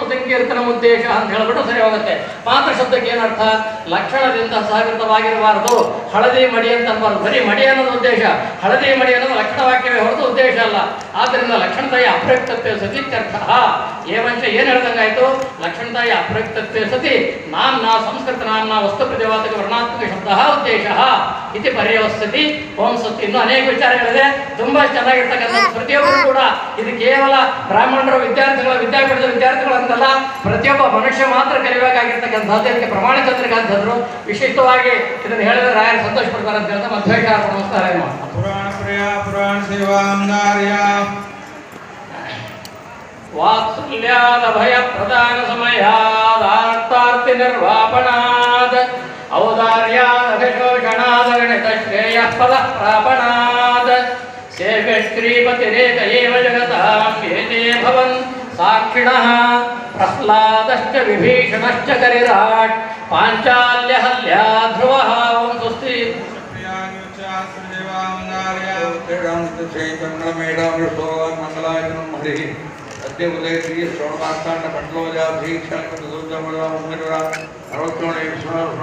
ಮತ್ತು ಸಂಕೀರ್ತನ ಉದ್ದೇಶ ಅಂತ ಹೇಳ್ಬಿಟ್ಟು ಸರಿ ಹೋಗುತ್ತೆ ಪಾತ್ರ ಶಬ್ದಕ್ಕೆ ಏನರ್ಥ? ಲಕ್ಷಣದಿಂದ ಸಹಕೃತವಾಗಿರಬಾರದು. ಹಳದಿ ಮಡಿ ಅಂತ ಬರೀ ಮಡಿ ಅನ್ನೋದು ಉದ್ದೇಶ. ಹಳದಿ ಮಡಿ ಅನ್ನೋದು ಲಕ್ಷಣ ಉದ್ದೇಶ ಅಲ್ಲ. ಆದ್ದರಿಂದ ಲಕ್ಷಣತಾಯಿ ಅಪ್ರಯುಕ್ತತ್ವ ಸತಿ ಇತ್ಯರ್ಥ ಏವಂಶ ಏನ್ ಹೇಳ್ದಂಗಾಯ್ತು? ಲಕ್ಷಣತಾಯಿ ಅಪ್ರಯುಕ್ತತ್ವ ಸತಿ ನಾ ಸಂಸ್ಕೃತ ನಾ ವಸ್ತು ಪ್ರತಿವಾದಕ ವರ್ಣಾತ್ಮಕ ಶಬ್ದ ಉದ್ದೇಶ ಇತಿ ಪರ್ಯವಸ್ಥಿತಿ ಓಂ ಸತಿ ಇನ್ನೂ ಅನೇಕ ವಿಚಾರಗಳಿದೆ ತುಂಬಾ ಚೆನ್ನಾಗಿರ್ತಕ್ಕಂಥ ಪ್ರತಿಯೊಬ್ಬರು ಕೂಡ ಇದು ಕೇವಲ ಬ್ರಾಹ್ಮಣರ, ವಿದ್ಯಾರ್ಥಿಗಳ, ವಿದ್ಯಾಪೀಠದ ವಿದ್ಯಾರ್ಥಿಗಳು ಅಂತಲ್ಲ ಪ್ರತಿಯೊಬ್ಬ ಮನುಷ್ಯ ಮಾತ್ರ ಕಲಿಬೇಕಾಗಿರ್ತಕ್ಕಂಥದ್ದು. ಇದಕ್ಕೆ ಪ್ರಮಾಣಿತಂತ್ರಕ್ಕಂಥದ್ರು ವಿಶಿಷ್ಟವಾಗಿ ಇದನ್ನು ಹೇಳಿದ್ರೆ ರಾಯರು ಸಂತೋಷ ಪಡ್ತಾರೆ ಅಂತ ಹೇಳ್ತಾ ಮಧ್ವೇಶ ನಮಸ್ಕಾರ कार्या पुराण सेवां कार्या वात्सल्यादभयप्रदानसमयादार्तार्ति निर्वापणाद् औदार्यादभिशोषणादगणितश्रेयः फलः प्रापणाद् सेव्य श्रीपतिरेक एव जगतां एते भवन् साक्षिणः प्रह्लादश्च विभीषणश्च करिराट् पाञ्चाल्यहल्या ध्रुवः वंसुस्त्री శ్రీచంద్రమేడామృష్టోమండలాయతనం హరి. అద్య ఉదయశ్రీ శ్రవణాస్థాన పట్లోజాభీక్షణ సూచమరా స్వామి సర్వత్రోణ విశ్వనామ